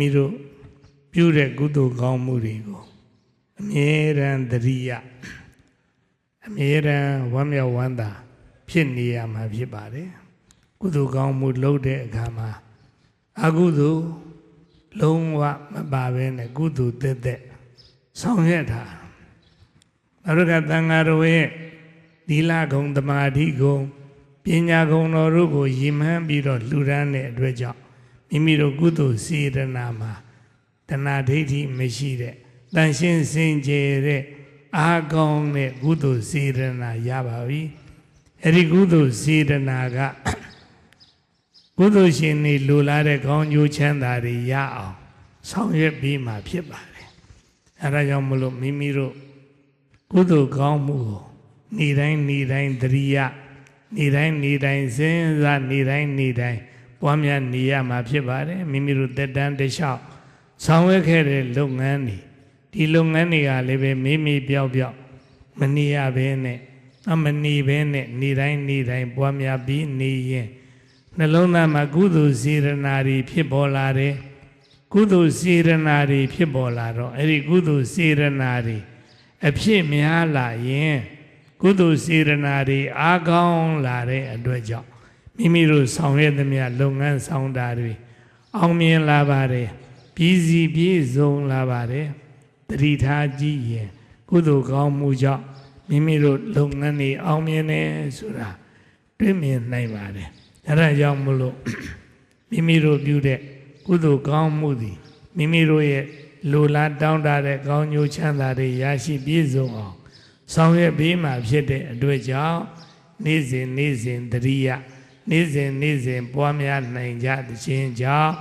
နုမောဒနာတရားမိမိတို့ပြုတဲ့ကုသိုလ်ကောင်းမှုတွေကိုအမြဲတမ်းသတိရအမြဲတမ်းဝမ်းမြောက်ဝမ်းသာ ဖြစ်နေရမှာဖြစ်ပါတယ်ကုသိုလ်ကောင်းမှုလုပ်တဲ့အခါမှာအကုသိုလ်လုံးဝမပါဘဲနဲ့ကုသိုလ်တက်တက်ဆောင်ရွက်တာနောက်တစ်ခါသံဃာတော်ရဲ့သီလဂုဏ်သမာဓိဂုဏ်ပညာဂုဏ်တော်တို့ကိုရည်မှန်းပြီးတော့လှူဒန်းတဲ့အတွက်ကြောင့် မိမိတို့ကုသိုလ်စေတနာမှာတဏှာဒိဋ္ဌိမရှိတဲ့တန်ရှင်းစင်ကြယ်တဲ့အာကောင်းတဲ့ကုသိုလ်စေတနာရပါပြီအဲ့ဒီကုသိုလ်စေတနာကကုသိုလ်ရှင်တွေလိုလားတဲ့ကောင်းကျိုးချမ်းသာတွေရအောင်ဆောင်ရွက်ပြီးမှဖြစ်ပါတယ်အဲဒါကြောင့်မလို့မိမိတို့ကုသိုလ်ကောင်းမှုကိုနေတိုင်းနေတိုင်းတရိယနေတိုင်းနေတိုင်းစဉ်းစားနေတိုင်းနေတိုင်း ပွားများနေရမှာဖြစ်ပါတယ်မိမိတို့တက်တန်းတလျှောက်ဆောင်ရွက်ခဲ့တဲ့လုပ်ငန်းတွေဒီလုပ်ငန်းတွေကလည်းပဲမိမိပြောက်ပြောက်မနေရဘဲနဲ့အမနေဘဲနဲ့နေတိုင်းနေတိုင်းပွားများပြီးနေရင်နှလုံးသားမှာကုသိုလ်စေရနာတွေဖြစ်ပေါ်လာတယ်ကုသိုလ်စေရနာတွေဖြစ်ပေါ်လာတော့အဲ့ဒီကုသိုလ်စေရနာတွေအဖြစ်များလာရင်ကုသိုလ်စေရနာတွေအားကောင်းလာတဲ့အတွက်ကြောင့် မိမိတို့ဆောင်ရွက်သမျှလုပ်ငန်းဆောင်တာတွေအောင်မြင်လာပါတယ်ပြည်စီပြည့်စုံလာပါတယ်တတိထားကြည့်ရင်ကုသိုလ်ကောင်းမှုကြောင့်မိမိတို့လုပ်ငန်းတွေအောင်မြင်တယ်ဆိုတာတွေ့မြင်နိုင်ပါတယ်အဲဒါကြောင့်မလို့မိမိတို့ပြုတဲ့ကုသိုလ်ကောင်းမှုသည်မိမိတို့ရဲ့လိုလားတောင်းတတဲ့ကောင်းကျိုးချမ်းသာတွေရရှိပြည့်စုံအောင်ဆောင်ရွက်ပြီးမှဖြစ်တဲ့အတွက်ကြောင့်နေ့စဉ်နေ့စဉ်တရိယ နေ့စဉ်နေ့စဉ်ပွားများနိုင်ကြသခြင်းကြောင့်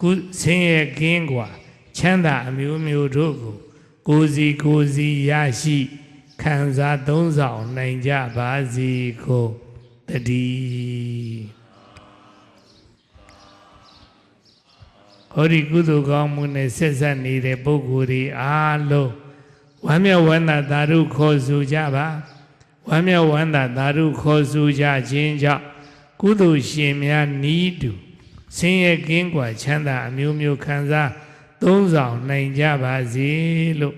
ကုဆင်းရဲကင်းကွာချမ်းသာအမျိုးမျိုးတို့ကို ကိုယ်စီကိုယ်စီရရှိခံစားသုံးဆောင်နိုင်ကြပါစေကိုတတိဟောဒီကုသိုလ်ကောင်းမှုနဲ့ဆက်ဆက်နေတဲ့ပုဂ္ဂိုလ်တွေအားလုံးဝမ်းမြောက်ဝမ်းသာသာဓုခေါ်ဆိုကြပါဝမ်းမြောက်ဝမ်းသာသာဓုခေါ်ဆိုကြခြင်းကြောင့် ကုသိုလ်ရှင်များနီးတူဆင်းရဲကင်းကွာချမ်းသာအမျိုးမျိုးခံစားသုံးဆောင်နိုင်ကြပါစေလို့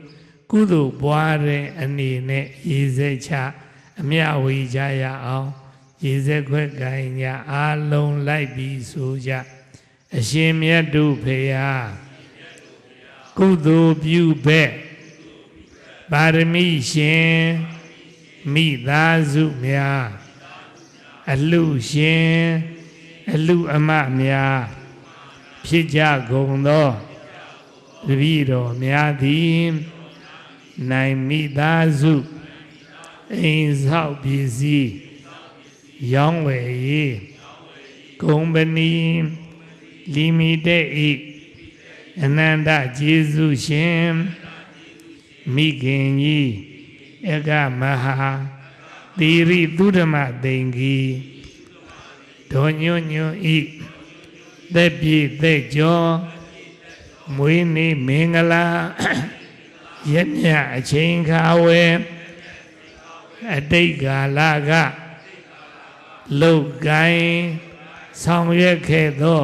ကုသိုလ်ပွားတဲ့အနေနဲ့ရေစက်ချအမြဝေကြရအောင်ရေစက်ခွဲ့ကင်ညာအာလုံးလိုက်ပြီးဆိုကြအရှင်မြတ်တို့ဖေဟာကုသိုလ်ပြုဘက်ပါရမီရှင်မိသားစုများ အလှရှင်အလှအမများဖြစ်ကြကုန်သောတပည့်တော်များသည်နိုင်မိသားစုအိမ်ဆောက်ပစ္စည်းရောင်းဝယ်ရေးကုမ္ပဏီလီမီတက်ဤအနန္တကျေးဇူးရှင်မိခင်ကြီးအကမဟာ သီရိသုဓမသိင်္ဂီဒေါညွညွဤသက်ပြည့်သက်ကျော်မွေးနေ့မင်္ဂလာရမြအချိန်ခါဝဲအတိတ်ကာလကလုတ်ကိုင်းဆောင်ရွက်ခဲ့သော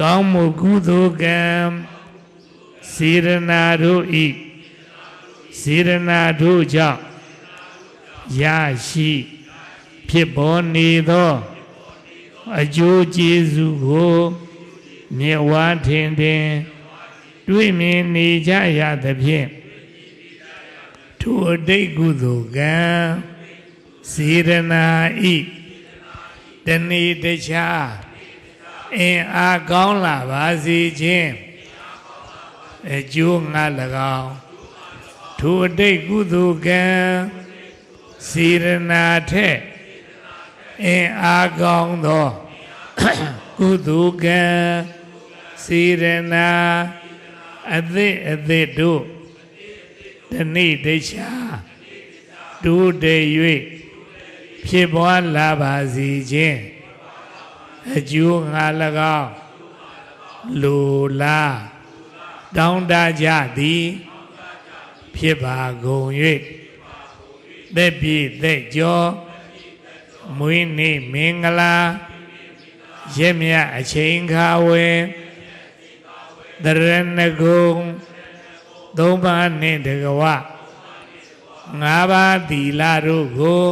ကောင်းမှုကုသိုလ်ကံစေရနာတို့ဤစေရနာတို့ကြောင့် ရရှိဖြစ်ပေါ်နေသောအကျိုးကျေးဇူးကိုမြေဝါထင်ထင်တွေ့မြင်နေကြရသဖြင့်ထိုအတိတ်ကုသိုလ်ကံစေရနာဤတဏီတခြားအင်အားကောင်းလာပါစေခြင်းအကျိုးငါ၎င်းထိုအတိတ်ကုသိုလ်ကံ စေရနာထက်အင်အားကောင်းသောကုသိုလ်ကံစေရနာအသည့်အသည့်တို့တနေ့တခြားတို့တည်း၍ဖြစ်ပွားလာပါစေခြင်းအကျိုးငါ၎င်းလူလားတောင်းတကြသည် ဖြစ်ပါကုန်၍ သက်ပြည့်သက်ကျော်မွေးနေ့မင်္ဂလာရက်မြတ်အချိန်ခါဝေတရဏဂုံသုံးပါးနှင့်တကဝငါးပါးသီလတို့ကို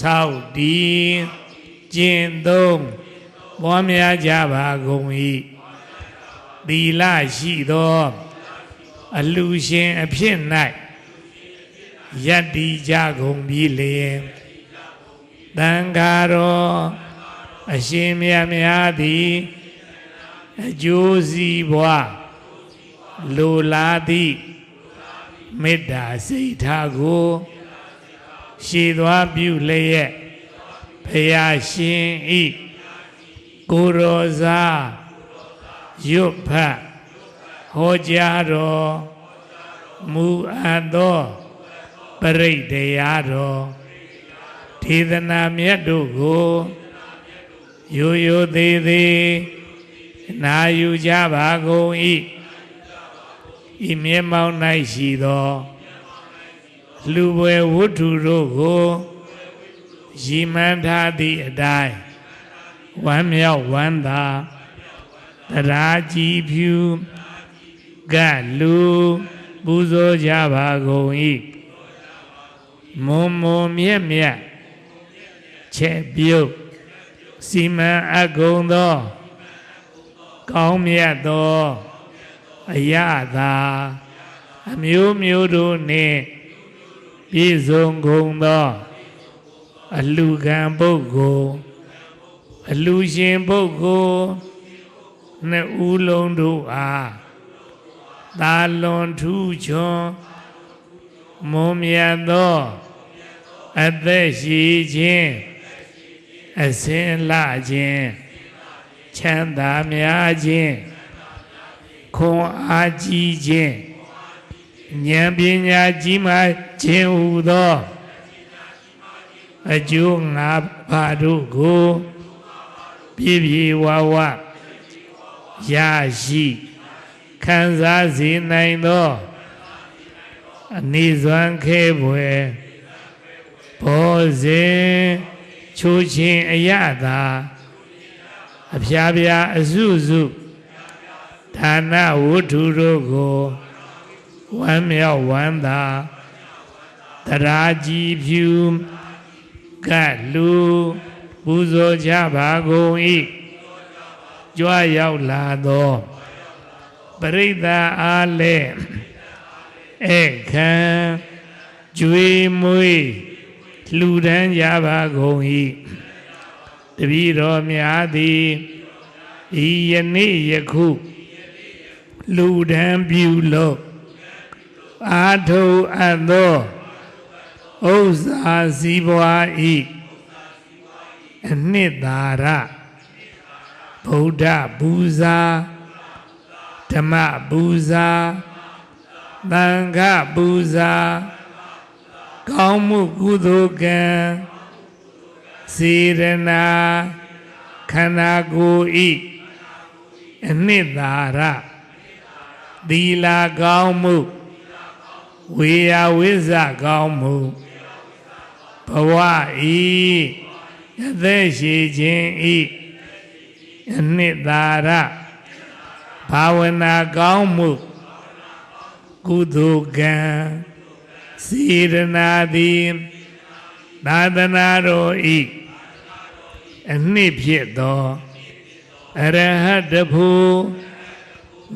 စောင့်တည်ကျင့်သုံးပွားများကြပါကုန်၏သီလရှိသော အလူရှင်အဖြစ်၌ ယတ္တိကြကုန်ပြီလေတန်ဃာတော်အရှင်မြတ်များသည်အကျိုးစီးပွားလိုလားသည့်မေတ္တာစိတ်ထားကိုရှည်သွားပြုလျက်ဖရာရှင်ဤကိုရောစားရွတ်ဖတ်ဟောကြားတော်မူအပ်သော ပရိတ်တရားတော်ဒေသနာမြတ်တို့ကိုရိုးရိုးသေးသေးနာယူကြပါကုန်၏ဤမြဲမောင်း၌ရှိသောလူပွဲဝတ္ထုတို့ကိုရည်မှန်းထားသည့်အတိုင်းဝမ်းမြောက်ဝမ်းသာတရားကြည်ဖြူကလူပူဇော်ကြပါကုန်၏ မွန်မွန်မြက်မြက်ချက်ပြုတ်စီမံအပ်ကုန်သောကောင်းမြတ်သောအရသာအမျိုးမျိုးတို့နှင့်ပြည့်စုံကုန်သောအလူကံပုဂ္ဂိုလ်အလူရှင်ပုဂ္ဂိုလ်နှစ်ဦးလုံးတို့အားသာလွန်ထူးချွန်မွန်မြတ်သော အသက်ရှိခြင်းအစဉ်လှခြင်းချမ်းသာများခြင်းခွန်အားကြီးခြင်းဉာဏ်ပညာကြီးမှခြင်းဟူသောအကျိုးငါးပါးတို့ကိုပြည့်ပြည့်ဝဝရရှိခံစားစေနိုင်သောအနိစွမ်းခဲပွယ် ဘောဇင်ချိုးခြင်းအရသာအဖျားဖျားအစုစုဌာနဝတ္ထုတို့ကိုဝမ်းမြောက်ဝမ်းသာတရားကြည်ဖြူကလူပူဇော်ကြပါကုန်၏ကြွားရောက်လာသောပရိသတ်အားလည်းဧခံကျွေမွေး လှူဒန်းကြပါကုန်၏တပည့်တော်များသည်ဤယနေ့ယခုလူဒန်းပြုလို့အာထုအပ်သောဥစ္စာစည်းပွားဤအနှစ်သာရဗုဒ္ဓပူဇာဓမ္မပူဇာသံဃပူဇာ ကောင်းမှုကုသိုလ်ကံစေရနာခန္ဓာကိုယ်ဤအနှစ်သာရသီလကောင်းမှုဝေယဝိဇကောင်းမှုဘဝဤအသက်ရှိခြင်းဤအနှစ်သာရဘာဝနာကောင်းမှုကုသိုလ်ကံ စေရနာသည်သာသနာတော်ဤအနှစ်ဖြစ်သောအရဟတဖို့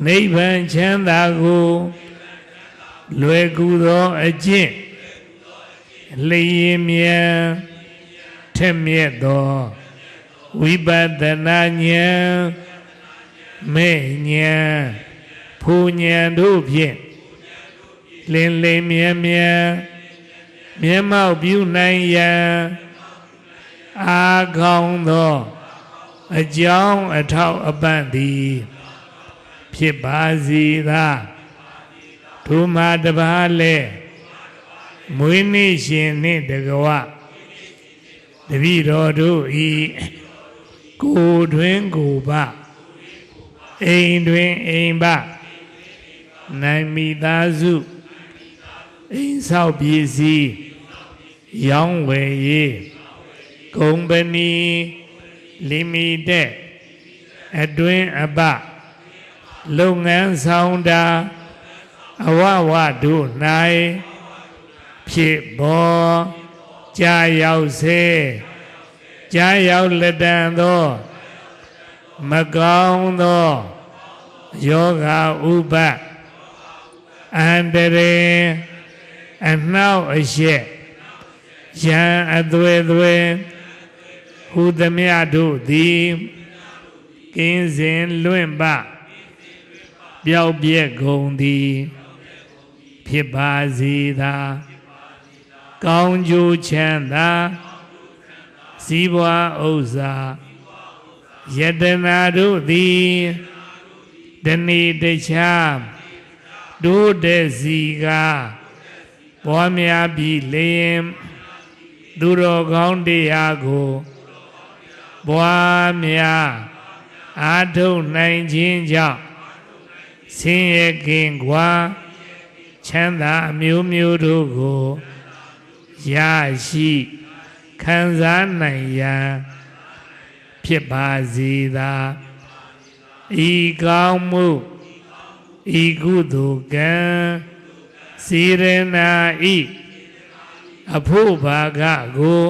နိဗ္ဗာန်ချမ်းသာကိုလွယ်ကူသောအကျင့်လျင်မြန်ထက်မြက်သောဝိပဿနာဉာဏ်မဲ့ဉာဏ်ဖူဉာဏ်တို့ဖြင့် လင်းလင်းမြဲမြဲမျက်မှောက်ပြုနိုင်ရန်အာကောင်းသောအကြောင်းအထောက်အပံ့သည်ဖြစ်ပါစေသာဒုမာတပါးလဲမွေးနေ့ရှင်နှင့်တကဝတပည့်တော်တို့ဤကိုတွင်ကိုပအိမ်တွင်အိမ်ပနိုင်မိသားစု အိမ်ဆောက်ပစ္စည်းရောင်းဝယ်ရေးကုမ္ပဏီလီမီတက်အတွင်းအပလုပ်ငန်းဆောင်တာအဝဝတို့၌ဖြစ်ပေါ်ကြာရောက်စေကြာရောက်လက်တန်သောမကောင်းသောယောဂဥပအန္တရေ အနှောက်အရှက်ယံအသွေသွေဟူသည်မြတို့သည်ကင်းစင်လွင့်ပပျောက်ပြက်ကုန်သည်ဖြစ်ပါစေသာကောင်းကျိုးချမ်းသာစည်းပွားဥစ္စာယတနာတို့သည်တဏီတခြားတို့တဲ့စီက ပွားများပြီးလျင်သူတော်ကောင်းတရားကိုပွားများအာထုတ်နိုင်ခြင်းကြောင့်ဆင်းရဲကင်းကွာချမ်းသာအမျိုးမျိုးတို့ကိုရရှိခံစားနိုင်ရန်ဖြစ်ပါစေသာဤကောင်းမှုဤကုသိုလ်ကံ စေရနာဤအဖို့ဘာကကို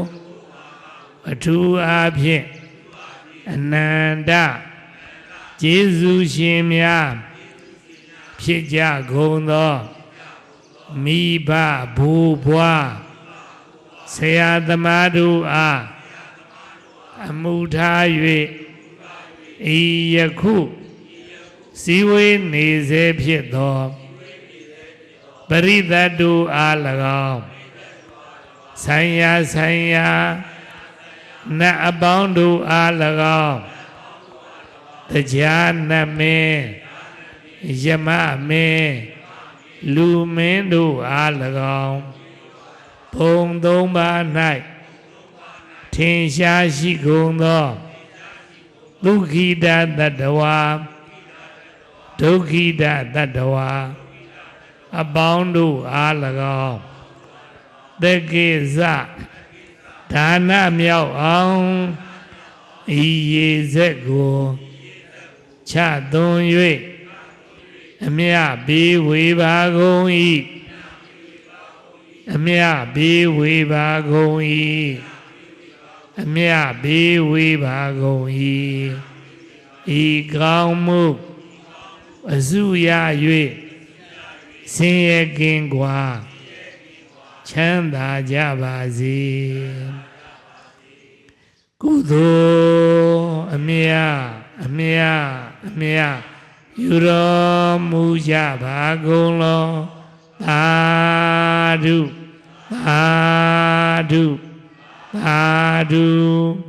အထူးအားဖြင့်အနန္တကျေးဇူးရှင်များဖြစ်ကြကုန်သောမိဘဘူဘွားဆရာသမားတို့အားအမှုထား၍ဤယခုစည်းဝေးနေစေဖြစ်သော ပရိသတ်တို့အား၎င်းဆိုင်ရာဆိုင်ရာနတ်အပေါင်းတို့အား၎င်းတရားနတ်မင်းယမမင်းလူမင်းတို့အား၎င်းဘုံသုံးပါး၌ထင်ရှားရှိကုန်သောဒုက္ခိတတတဝါဒုက္ခိတတတ္တဝါ အပေါင်းတို့အား၎င်းတကိစ္စဒါနမြောက်အောင်ဤရေဆက်ကိုချသွန်၍အမြဘေးဝေပါကုန်၏အမြဘေးဝေပါကုန်၏အမြဘေးဝေပါကုန်၏ဤကောင်းမှုအစုရ၍ ဆင်းရဲကင်းကွာချမ်းသာကြပါစေကုသိုလ်အမြအမြအမြယူတော်မူကြပါကုန်လောသာဓုသာဓုသာဓု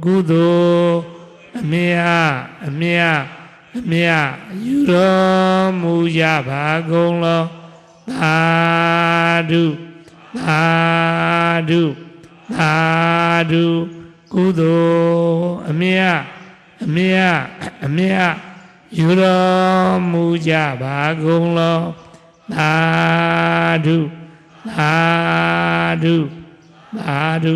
ကုသိုလ်အမြအမြအမြယူတော်မူကြပါကုန်လော သာဓုသာဓုသာဓုကုသိုလ်အမြအမြအမြယူတော်မူကြပါကုန်လောသာဓုသာဓုသာဓု